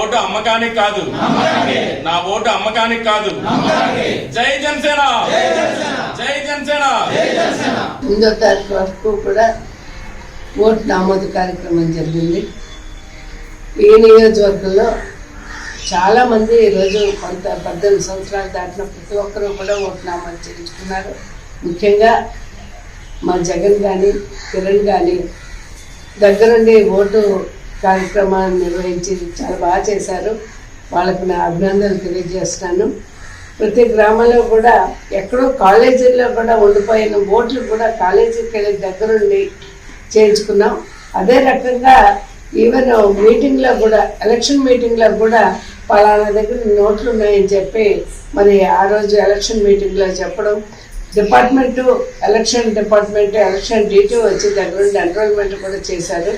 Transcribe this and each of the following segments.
Vote అమ్మకానికి కాదు. నా ఓటు అమ్మకానికి కాదు. జై జనసేన. జై జనసేన. ఎనిమిదో తారీఖు వరకు కూడా ఓటు నమోదు కార్యక్రమం జరిగింది. ఈ నియోజకవర్గంలో చాలామంది ఈరోజు కొంత పద్దెనిమిది సంవత్సరాలు దాటిన ప్రతి ఒక్కరూ కూడా ఓటు నమోదు చేయించుకున్నారు. ముఖ్యంగా మా జగన్ కానీ కిరణ్ కానీ దగ్గరుండి ఓటు కార్యక్రమాన్ని నిర్వహించి చాలా బాగా చేశారు. వాళ్ళకు నా అభినందనలు తెలియజేస్తున్నాను. ప్రతి గ్రామంలో కూడా ఎక్కడో కాలేజీల్లో కూడా ఉండిపోయిన ఓట్లు కూడా కాలేజీకి వెళ్ళి దగ్గరుండి చేయించుకున్నాం. అదే రకంగా ఈవెన్ మీటింగ్లో కూడా ఎలక్షన్ మీటింగ్లో కూడా పలానా దగ్గర నోట్లు ఉన్నాయని చెప్పి మరి ఆ రోజు ఎలక్షన్ మీటింగ్లో చెప్పడం. Department election department election DT వచ్చి దగ్గరుండి ఎన్రోల్మెంట్ కూడా చేశారు.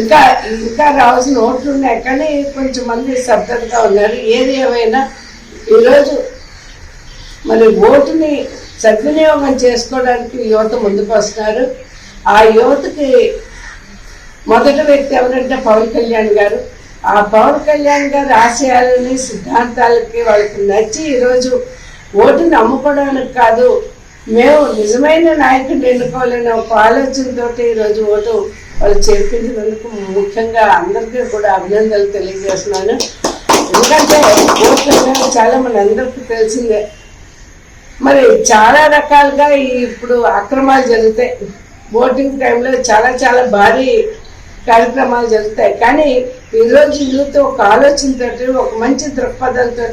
ఇంకా ఇంకా రావాల్సిన ఓట్లు ఉన్నాయి కానీ కొంచెం మంది స్తబ్దతగా ఉన్నారు. ఏది ఏమైనా ఈరోజు మరి ఓటుని సద్వినియోగం చేసుకోవడానికి యువత ముందుకు వస్తున్నారు. ఆ యువతకి మొదటి వ్యక్తి ఎవరంటే పవన్ కళ్యాణ్ గారు. ఆ పవన్ కళ్యాణ్ గారి ఆశయాలని సిద్ధాంతాలకి వాళ్ళకి నచ్చి ఈరోజు ఓటుని అమ్ముకోవడానికి కాదు మేము నిజమైన నాయకుడిని ఎన్నుకోవాలనే ఒక ఆలోచనతోటి ఈరోజు ఓటు వాళ్ళు చేర్పించినందుకు ముఖ్యంగా అందరికీ కూడా అభినందనలు తెలియజేస్తున్నాను. ఎందుకంటే ఓట్లు అనేవి చాలా మన అందరికీ తెలిసిందే. మరి చాలా రకాలుగా ఇప్పుడు అక్రమాలు జరుగుతాయి. ఓటింగ్ టైంలో చాలా చాలా భారీ కార్యక్రమాలు జరుగుతాయి. కానీ ఈరోజు యూత్ ఒక ఆలోచనతోటి ఒక మంచి దృక్పథంతో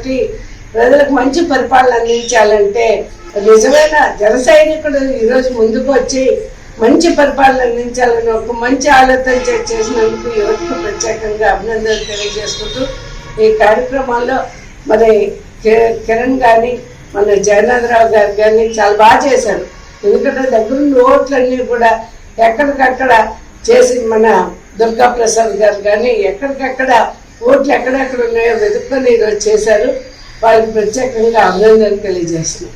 ప్రజలకు మంచి పరిపాలన అందించాలంటే నిజమైన జన సైనికుడు ఈరోజు ముందుకు వచ్చి మంచి పరిపాలన అందించాలని ఒక మంచి ఆలోచన చేసినందుకు యువతకు ప్రత్యేకంగా అభినందనలు తెలియజేసుకుంటూ ఈ కార్యక్రమాల్లో మరి కి- కిరణ్ కానీ మన జగన్నాథరావు గారు కానీ చాలా బాగా చేశారు. ఎందుకంటే దగ్గరున్న ఓట్లన్నీ కూడా ఎక్కడికక్కడ చేసి మన దుర్గా ప్రసాద్ గారు కానీ ఎక్కడికక్కడ ఓట్లు ఎక్కడెక్కడ ఉన్నాయో వెతుక్కొని ఈరోజు చేశారు. వాళ్ళకి ప్రత్యేకంగా అభినందనలు తెలియజేస్తున్నాం.